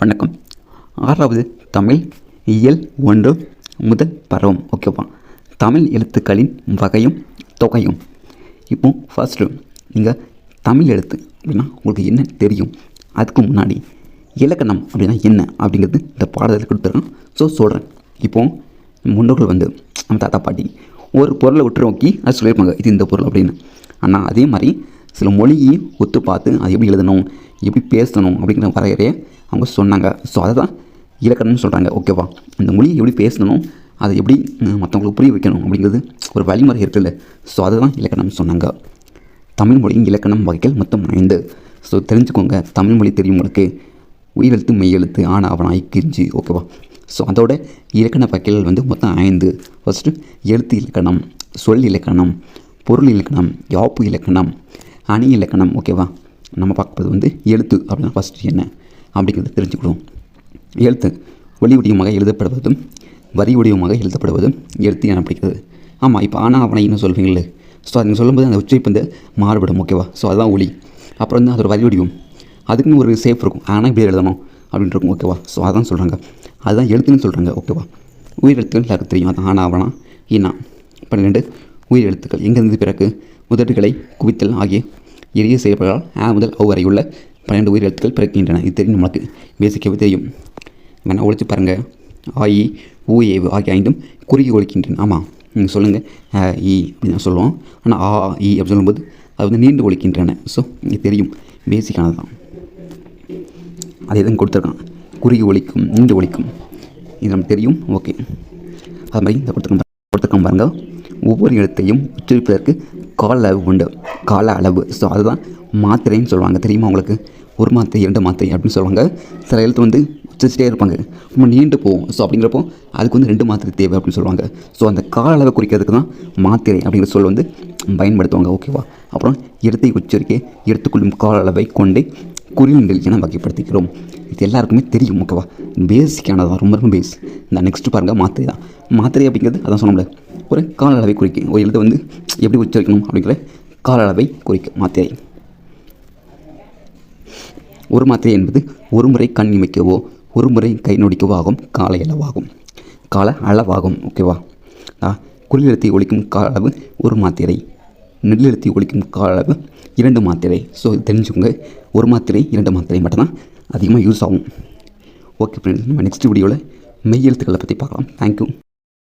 வணக்கம். ஆறாவது தமிழ் இயல் ஒன்று முதல் பருவம். ஓகேவா தமிழ் எழுத்துக்களின் வகையும் தொகையும். இப்போ ஃபஸ்ட்டு நீங்கள் தமிழ் எழுத்து அப்படின்னா உங்களுக்கு என்ன தெரியும்? அதுக்கு முன்னாடி இலக்கணம் அப்படின்னா என்ன அப்படிங்கிறது இந்த பாடத்தில் கொடுத்துருக்கேன். ஸோ சொல்கிறேன் இப்போ முன்னோர்கள் வந்து நம்ம தாத்தா பாட்டி ஒரு பொருளை விட்டு நோக்கி அது சொல்லியிருப்பாங்க. இது இந்த பொருள் அப்படின்னு. ஆனால் அதே மாதிரி சில மொழியை ஒத்து பார்த்து அது எப்படி எழுதணும் எப்படி பேசணும் அப்படிங்கிற வரையறையை அவங்க சொன்னாங்க. ஸோ அதை தான் இலக்கணம்னு சொல்கிறாங்க ஓகேவா அந்த மொழியை எப்படி பேசணும் அதை எப்படி மற்றவங்களுக்கு புரிய வைக்கணும் அப்படிங்கிறது ஒரு வழிமுறை இருக்குல்ல. ஸோ அதை தான் இலக்கணம்னு சொன்னாங்க. தமிழ் மொழியின் இலக்கணம் வகைகள் மொத்தம் ஐந்து. ஸோ தெரிஞ்சுக்கோங்க. தமிழ் மொழி தெரியும் உங்களுக்கு. உயிரெழுத்து மெய்யெழுத்து ஆனா அவன் கிரிஞ்சு ஓகேவா ஸோ அதோட இலக்கண வகைகள் வந்து மொத்தம் ஐந்து. ஃபஸ்ட்டு எழுத்து இலக்கணம் சொல் இலக்கணம் பொருள் இலக்கணம் யாப்பு இலக்கணம். அணி இலக்கணம் ஓகேவா நம்ம பார்க்குறது வந்து எழுத்து அப்படின்னா ஃபஸ்ட்டு என்ன? அப்படிங்கிறத தெரிஞ்சுக்கிடுவோம். எழுத்து ஒளி வடிவமாக எழுதப்படுவதும் வரி வடிவமாக எழுதப்படுவதும் எழுத்து எனப்படுகிறது ஆமாம் இப்போ ஆனால் அவனை இன்னும் சொல்வீங்களே ஸோ அது நீங்கள் சொல்லும்போது அந்த உச்சரிப்பு வந்து மாறுபடும் ஓகேவா ஸோ அதுதான் ஒளி. அப்புறம் வந்து அதோட வரி வடிவம். அதுக்குன்னு ஒரு சேஃப் இருக்கும். ஆனால் இப்படி எழுதணும் அப்படின்ட்டு இருக்கும் ஓகேவா ஸோ அதான் சொல்கிறாங்க அதுதான் எழுத்துன்னு சொல்கிறாங்க ஓகேவா உயிர் எழுத்துக்கள் எல்லாருக்கும் தெரியும். அது ஆனால் அவனா ஈனா பன்னிரெண்டு உயிர் எழுத்துக்கள் எங்கிருந்து பிறகு? முதட்டுகளை குவித்தல் ஆகிய எளிய செயல்பாடுகளால் ஆ முதல் அவ் வரை உள்ள பன்னெண்டு உயிர் எழுத்துக்கள் பிறக்கின்றன. இது தெரியும் நமக்கு. பேசிக்கவே தெரியும். வேணா ஒழிச்சு பாருங்கள் ஆயி ஊ ஏவு ஆகிய ஐந்தும் குறுகி ஒழிக்கின்றன. ஆமாம் நீங்கள் சொல்லுங்கள் இ அப்படின்னு சொல்லுவோம். ஆனால் ஆ இ அப்படின்னு சொல்லும்போது அது வந்து நீண்டு ஒழிக்கின்றன. ஸோ இது தெரியும். பேசிக்கானது தான். அதே தான் கொடுத்துருக்கான். குறுகி ஒழிக்கும் நீண்டு ஒழிக்கும். இது நமக்கு தெரியும். ஓகே அது மாதிரி இந்த கொடுத்துருக்கோம் கொடுத்துருக்கோம் பாருங்க. ஒவ்வொரு எழுத்தையும் உச்சரிப்பதற்கு கால அளவு உண்டு. கால அளவு. ஸோ அதுதான் மாத்திரைன்னு சொல்லுவாங்க. தெரியுமா உங்களுக்கு? ஒரு மாத்திரை இரண்டு மாத்திரை அப்படின்னு சொல்லுவாங்க. சில எழுத்து வந்து உச்சரிச்சிட்டே இருப்பாங்க. ரொம்ப நீண்டு போகும். ஸோ அப்படிங்கிறப்போ அதுக்கு வந்து ரெண்டு மாத்திரை தேவை அப்படின்னு சொல்லுவாங்க. ஸோ அந்த கால அளவை குறிக்கிறதுக்கு தான் மாத்திரை அப்படிங்கிற சொல் வந்து பயன்படுத்துவாங்க. ஓகேவா அப்புறம் இடத்தை உச்சரிக்க எடுத்துக்கொள்ளும் கால அளவை கொண்டே குறியீடுகள் என வகைப்படுத்திக்கிறோம். இது எல்லாருக்குமே தெரியும். ஓகேவா பேசிக்கானதான் ரொம்ப ரொம்ப பேஸ் இந்த நெக்ஸ்ட்டு பாருங்கள் மாத்திரை தான். மாத்திரை அப்படிங்கிறது அதான் சொன்னோம்ல ஒரு கால அளவை குறிக்கும். ஒரு எழுத்தை வந்து எப்படி உச்சரிக்கணும் அப்படிங்கிற கால அளவை குறிக்கும் மாத்திரை. ஒரு மாத்திரை என்பது ஒரு முறை கண் இமைக்கவோ ஒரு முறை கை நொடிக்கவோ ஆகும். கால அளவாகும். கால அளவாகும் ஓகேவா ஆ, ஒழிக்கும் கால அளவு ஒரு மாத்திரை. நெல்லெழுத்தை ஒழிக்கும் கால அளவு இரண்டு மாத்திரை. ஸோ தெரிஞ்சுக்கோங்க. ஒரு மாத்திரை இரண்டு மாத்திரை மட்டும்தான் அதிகமாக யூஸ் ஆகும். ஓகே ஃப்ரெண்ட்ஸ் நம்ம நெக்ஸ்ட் வீடியோவில் மெய் எழுத்துக்களை பற்றி பார்க்கலாம். தேங்க்யூ